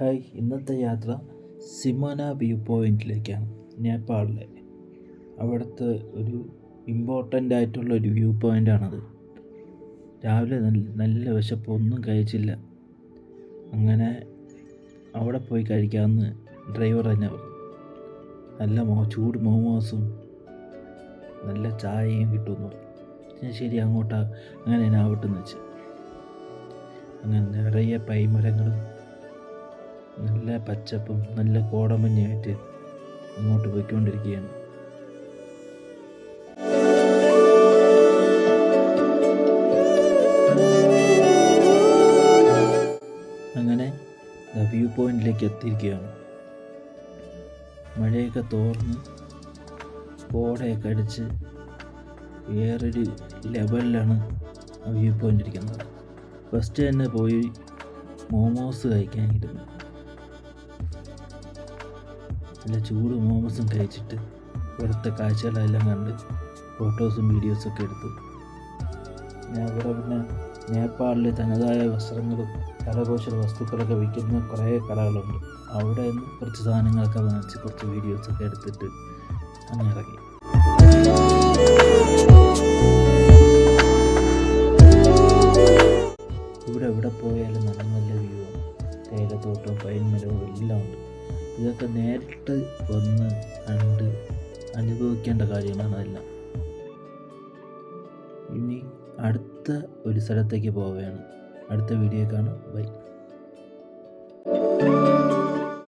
Hi ഇന്നത്തെ യാത്ര സിമോന view പോയിന്റിലേക്കാണ് നേപ്പാളിലെ. അവിടുത്തെ ഒരു ഇമ്പോർട്ടന്റ് ആയിട്ടുള്ള ഒരു വ്യൂ പോയിന്റാണത് രാവിലെ നല്ല നല്ല വിശപ്പ് ഒന്നും കഴിച്ചില്ല. അങ്ങനെ അവിടെ പോയി കഴിക്കാമെന്ന് ഡ്രൈവർ തന്നെ പറഞ്ഞു നല്ല മോ ചൂട് മോമോസും നല്ല ചായയും കിട്ടുമെന്ന് പറഞ്ഞു. ശരി അങ്ങോട്ടാ അങ്ങനെ ഞാൻ ആവട്ടെന്ന് വെച്ച് അങ്ങനെ നിറയെ പൈമരങ്ങളും പച്ചപ്പും നല്ല കോടമഞ്ഞായിട്ട് അങ്ങോട്ട് പോയിക്കൊണ്ടിരിക്കുകയാണ്. അങ്ങനെ വ്യൂ പോയിന്റിലേക്ക് എത്തിയിരിക്കുകയാണ്. മഴയൊക്കെ തോർന്ന് കോടയൊക്കെ അടിച്ച് വേറൊരു ലെവലിലാണ് വ്യൂ പോയിന്റ് ഇരിക്കുന്നത്. ഫസ്റ്റ് തന്നെ പോയി മോമോസ് കഴിക്കാനിരുന്നു നല്ല ചൂട് മോമസും കഴിച്ചിട്ട് ഇവിടുത്തെ കാഴ്ചകളെല്ലാം കണ്ട് ഫോട്ടോസും വീഡിയോസൊക്കെ എടുത്തു. ഞാൻ ഇവിടെ പിന്നെ നേപ്പാളിലെ തനതായ വസ്ത്രങ്ങളും കരകൗശല വസ്തുക്കളൊക്കെ വിൽക്കുന്ന കുറേ കടകളുണ്ട്. അവിടെ നിന്ന് കുറച്ച് സാധനങ്ങളൊക്കെ വാങ്ങിച്ച് കുറച്ച് വീഡിയോസൊക്കെ എടുത്തിട്ട് അങ്ങനെ ഇറങ്ങി. ഇവിടെ എവിടെ പോയാലും നല്ല നല്ല വ്യൂ ആണ്. തേയിലത്തോട്ടവും പൈൻമരവും എല്ലാം ഉണ്ട്. ഇതൊക്കെ നേരിട്ട് വന്ന് കണ്ട് അനുഭവിക്കേണ്ട കാര്യങ്ങളാണ് അതെല്ലാം. ഇനി അടുത്ത ഒരു സ്ഥലത്തേക്ക് പോവുകയാണ്. അടുത്ത വീഡിയോ കാണാം. ബൈ.